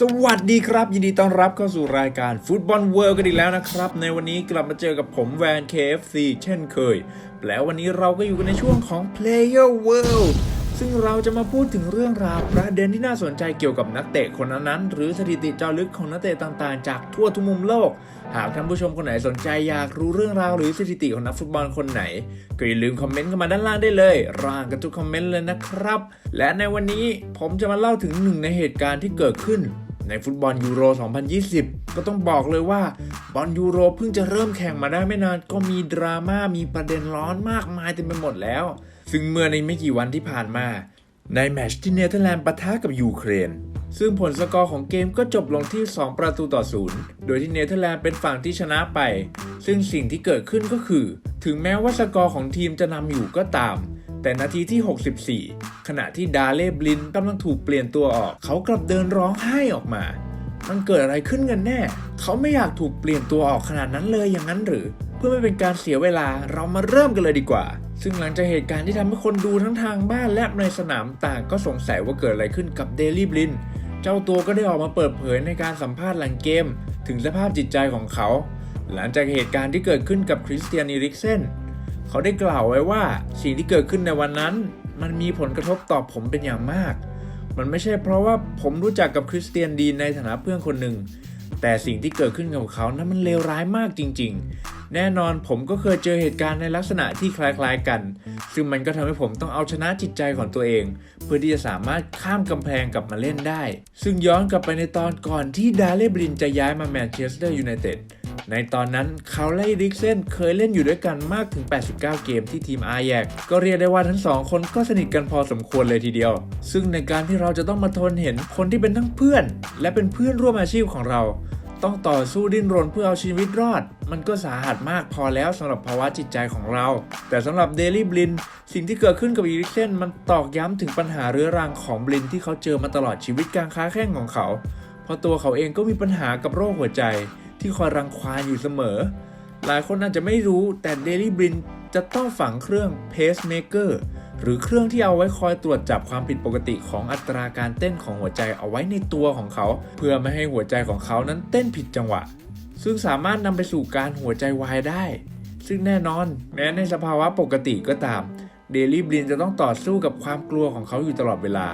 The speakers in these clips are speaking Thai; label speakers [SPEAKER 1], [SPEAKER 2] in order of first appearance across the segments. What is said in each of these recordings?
[SPEAKER 1] สวัสดีครับ ยินดีต้อนรับเข้าสู่รายการฟุตบอลเวิร์กันอีกแล้วนะครับ ในวันนี้กลับมาเจอกับผมแวน KFC เช่นเคย แล้ววันนี้เราก็อยู่กันในช่วงของ Player World ซึ่งเราจะมาพูดถึงเรื่องราวประเด็นที่น่าสนใจเกี่ยวกับนักเตะคนนั้นๆหรือสถิติเจาะลึกของนักเตะต่างๆ จากทั่วทุกมุมโลก หากท่านผู้ชมคนไหนสนใจอยากรู้เรื่องราวหรือสถิติของนักฟุตบอลคนไหนก็อย่าลืมคอมเมนต์กันมาด้านล่างได้เลยร่างกันทุกคอมเมนต์เลยนะครับ และในวันนี้ผมจะมาเล่าถึงหนึ่งในเหตุการณ์ที่เกิดขึ้น ในฟุตบอลยูโร 2020 ก็ต้องบอกเลยว่าบอลยูโรเพิ่งจะเริ่มแข่งมาได้ไม่นาน ก็มีดราม่ามีประเด็นร้อนมากมายเต็มไปหมดแล้ว ซึ่งเมื่อในไม่กี่วันที่ผ่านมา ในแมตช์ที่เนเธอร์แลนด์ปะทะกับยูเครน ซึ่งผลสกอร์ของเกมก็จบลงที่ 2 ประตูต่อศูนย์โดยที่เนเธอร์แลนด์เป็นฝั่งที่ชนะไป ซึ่งสิ่งที่เกิดขึ้นก็คือ ถึงแม้ว่าสกอร์ของทีมจะนำอยู่ก็ตาม แต่นาทีที่ 64 ขณะที่ดาเล่บลินกำลังถูกเปลี่ยนตัวออก เขากลับเดินร้องไห้ออกมา มันเกิดอะไรขึ้นกันแน่ เขาไม่อยากถูกเปลี่ยนตัวออกขนาดนั้นเลยอย่างนั้นหรือ เพื่อไม่เป็นการเสียเวลาเรามาเริ่มกันเลยดีกว่า ซึ่งหลังจากเหตุการณ์ที่ทำให้คนดูทั้งทางบ้านและในสนามต่างก็สงสัยว่าเกิดอะไรขึ้นกับเดลี่บลินเจ้าตัวก็ได้ออกมาเปิดเผยในการสัมภาษณ์หลังเกม ถึงสภาพจิตใจของเขา หลังจากเหตุการณ์ที่เกิดขึ้นกับคริสเตียนอีริกเซน เขาได้กล่าวไว้ว่าสิ่งที่เกิดขึ้นในวันนั้น มันมีผลกระทบต่อผมเป็นอย่างมาก มันไม่ใช่เพราะว่าผมรู้จักกับคริสเตียนดีในฐานะเพื่อนคนหนึ่ง แต่สิ่งที่เกิดขึ้นกับเขานั้นมันเลวร้ายมากจริง ๆ แน่นอนผมก็เคยเจอเหตุการณ์ในลักษณะที่คล้ายๆกัน ซึ่งมันก็ทำให้ผมต้องเอาชนะจิตใจของตัวเอง เพื่อที่จะสามารถข้ามกำแพงกลับมาเล่นได้ ซึ่งย้อนกลับไปในตอนก่อนที่ดาเล่บรินจะย้ายมาแมนเชสเตอร์ยูไนเต็ด ในตอนนั้นเขาและอีริกเซนเคยเล่นอยู่ด้วยกันมากถึง 89 เกมที่ทีมอาแยกก็เรียกได้ว่าทั้งสองคนก็สนิทกันพอสมควรเลยทีเดียว ซึ่งในการที่เราจะต้องมาทนเห็นคนที่เป็นทั้งเพื่อน และเป็นเพื่อนร่วมอาชีพของเรา ต้องต่อสู้ดิ้นรนเพื่อเอาชีวิตรอด มันก็สาหัสมากพอแล้วสำหรับภาวะจิตใจของเรา แต่สำหรับเดลี่บลินสิ่งที่เกิดขึ้นกับอีริกเซนมันตอกย้ำถึงปัญหาเรื้อรังของบลินที่เขาเจอมาตลอดชีวิตการค้าแข่งของเขา เพราะตัวเขาเองก็มีปัญหากับโรคหัวใจ ที่คอยรังควานอยู่เสมอ หลายคนอาจจะไม่รู้แต่เดลี่บลินจะต้องฝังเครื่องเพสเมเกอร์หรือเครื่องที่เอาไว้คอยตรวจจับความผิดปกติของอัตราการเต้นของหัวใจเอาไว้ในตัวของเขา เพื่อไม่ให้หัวใจของเขานั้นเต้นผิดจังหวะ ซึ่งสามารถนำไปสู่การหัวใจวายได้ ซึ่งแน่นอนแม้ในสภาวะปกติก็ตามเดลี่บลินจะต้องต่อสู้กับความกลัวของเขาอยู่ตลอดเวลา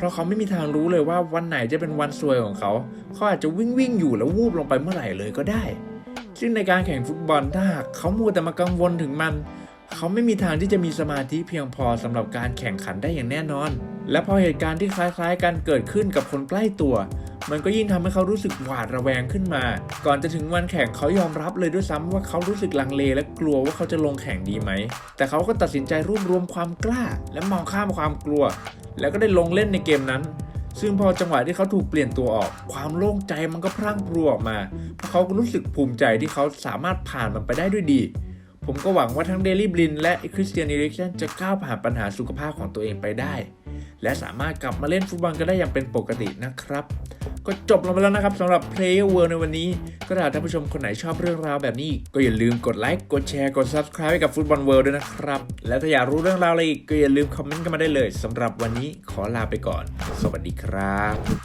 [SPEAKER 1] เพราะเขาไม่มีทางรู้เลยว่าวันไหนจะเป็นวันซวยของเขา เขาอาจจะวิ่งวิ่งอยู่แล้ววูบลงไปเมื่อไหร่เลยก็ได้ ซึ่งในการแข่งฟุตบอลถ้าหากเขามัวแต่มากังวลถึงมัน เขาไม่มีทางที่จะมีสมาธิเพียงพอสำหรับการแข่งขันได้อย่างแน่นอน และพอเหตุการณ์ที่คล้ายๆกันเกิดขึ้นกับคนใกล้ตัว มันก็ยิ่งทำให้เขารู้สึกหวาดระแวงขึ้นมา ก่อนจะถึงวันแข่งเขายอมรับเลยด้วยซ้ำว่าเขารู้สึกลังเลและกลัวว่าเขาจะลงแข่งดีไหม แต่เขาก็ตัดสินใจรวบรวมความกล้า และมองข้ามความกลัว แล้วก็ได้ลงเล่นในเกมนั้น ซึ่งพอจังหวะที่เขาถูกเปลี่ยนตัวออก ความโล่งใจมันก็พรั่งพรูออกมา เพราะเขารู้สึกภูมิใจที่เขาสามารถผ่านมันไปได้ด้วยดี ผมก็หวังว่าทั้งเดลี่บลินและคริสเตียนอีริกเซนจะก้าวผ่านปัญหาสุขภาพของตัวเองไปได้ และสามารถกลับมาเล่นฟุตบอลกันได้อย่างเป็นปกตินะครับ ก็จบลงไปแล้วนะครับสำหรับ Player World ในวันนี้ ก็ถ้าท่านผู้ชมคนไหนชอบเรื่องราวแบบนี้ ก็อย่าลืมกดไลค์กดแชร์กด Subscribe ให้กับฟุตบอลเวิลด์ด้วยนะครับ และถ้าอยากรู้เรื่องราวอะไรอีกก็อย่าลืมคอมเมนต์กันมาได้เลยสำหรับวันนี้ขอลาไปก่อน สวัสดีครับ